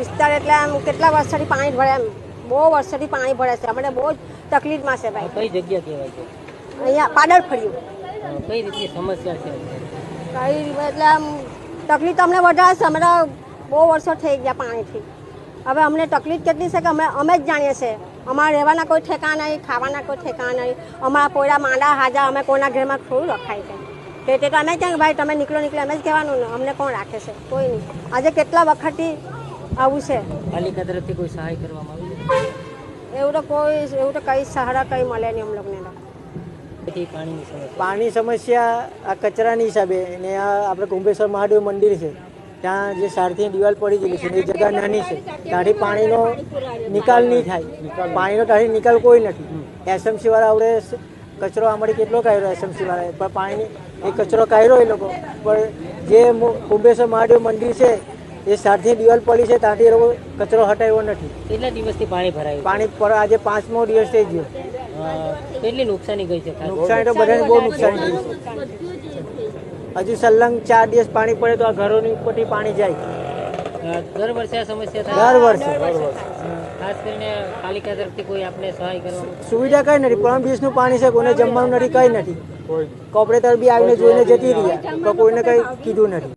વિસ્તાર એટલે આમ કેટલા વર્ષોથી પાણી ભરે એમ? બહુ વર્ષોથી પાણી ભરે છે. અમને બહુ જ તકલીફમાં છે ભાઈ. કઈ જગ્યા કહેવાય છે? અહીંયા પાડર ફળ્યું કઈ રીતની સમસ્યા છે? કઈ એટલે આમ તકલીફ તો અમને વધારે છે. અમને બહુ વર્ષો થઈ ગયા પાણીથી. હવે અમને તકલીફ કેટલી છે કે અમે અમે જ જાણીએ છીએ. અમારા રહેવાના કોઈ ઠેકા નહીં ખાવાના કોઈ ઠેકા નહીં. અમારા પોયરા માંડા હાજા અમે કોઈના ઘરમાં થોડું રખાય છે. તે તે અમે ક્યાં ભાઈ તમે નીકળો નીકળો અમે જ કહેવાનું ને. અમને કોણ રાખે છે? કોઈ નહીં. આજે કેટલા વખતથી આવું છે. પાલિકા તરફથી કોઈ સહાય કરવામાં આવી એવું તો કોઈ એવું તો કઈ સહારા કંઈ મળે નહીં અમ લોકોને પાણીની સમસ્યા. પાણી સમસ્યા આ કચરાની હિસાબે ને આ આપણે કુંભેશ્વર મહાદેવ મંદિર છે. ત્યાં જે સારથી દિવાલ પડી ગયેલી છે એ જગ્યા નાની છે. ત્યાંથી પાણીનો નિકાલ નહીં થાય. પાણીનો ત્યાંથી નિકાલ કોઈ નથી. એસએમસી વાળા આવડે કચરો આમળી કેટલો કાઢ્યો એસએમસી વાળાએ? પણ પાણી એ કચરો કાઢ્યો એ લોકો. પણ જે કુંભેશ્વર મહાદેવ મંદિર છે એ સારથી દિવાલ પડી છે ત્યાંથી એ લોકો કચરો હટાવ્યો નથી. કેટલા દિવસથી પાણી ભરાયું પાણી પર આજે પાંચમો દિવસ થઈ ગયો. કેટલી નુકસાની ગઈ છે નુકસાન તો બધાને બહુ નુકસાન થયું છે. હજુ સલંગ ચાર દિવસ પાણી પડે તો આ ઘરોની ઉપરથી પાણી જાય. દર વર્ષે આ સમસ્યા થાય? દર વર્ષે. ખાસ કરીને પાલિકા તરફથી કોઈ આપણે સહાય કરવા સુવિધા કઈ નથી. પરમ દિવસનું પાણી છે કોઈને જમવાનું નથી કઈ નથી. કોર્પોરેટર બી આવીને જોઈને જતી રહ્યા કોઈને કઈ કીધું નથી.